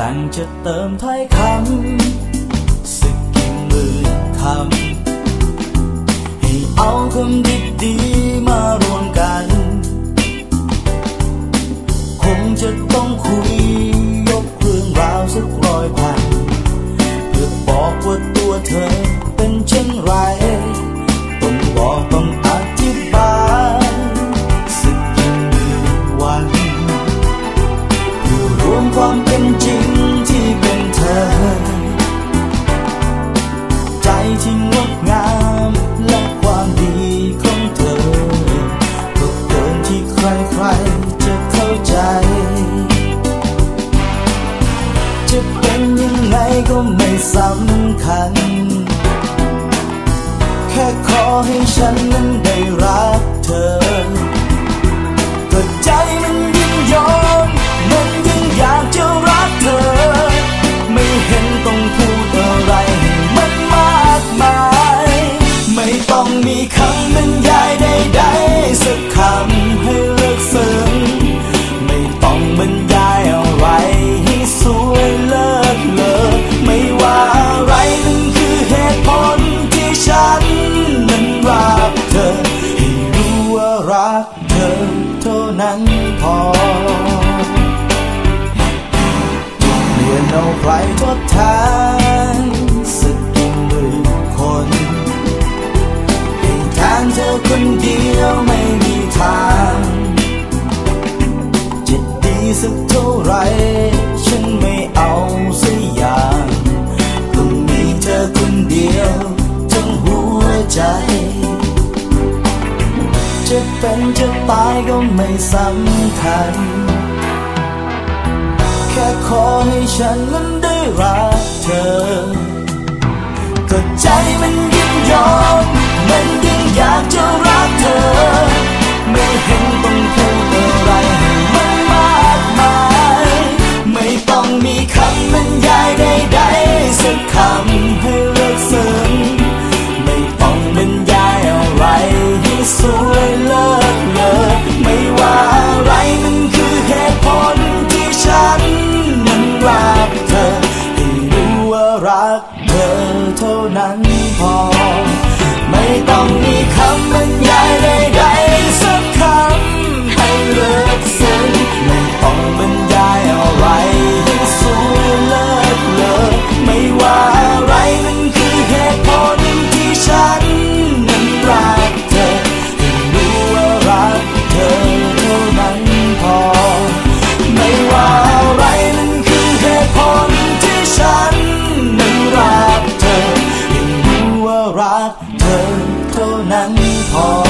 ต่งจะเติมถ้อยคำสักกี่หมื่นคำให้เอาคำดีๆมารวมกัน คงจะต้องคุยยกเรื่องราวสักร้อยพันเพื่อบอกว่าตัวเธอเป็นเช่นไรต้องบอกต้องอธิบายสักกี่มื่นวันเพื่อรวมความเป็น ก็ไม่สำคัญ แค่ขอให้ฉันนั้นได้รักเธอ ธอเท่านั้นพอเรียนเอาใครทดแทนสักกี่หมื่นคนให้แทนเธอคนเดียวไม่ เป็นจะตายก็ไม่สำคัญ แค่ขอให้ฉันนั้นได้รักเธอก็ใจมันยินยอมมันยิ่งอยากจะรักเธอ ไม่เห็นต้องพูดอะไรให้มันมากมาย ไม่ต้องมีคำบรรยายใดๆสักคำให้เลือกสริมไม่ต้องบรรยายอะไรให้สูง นั้นพอ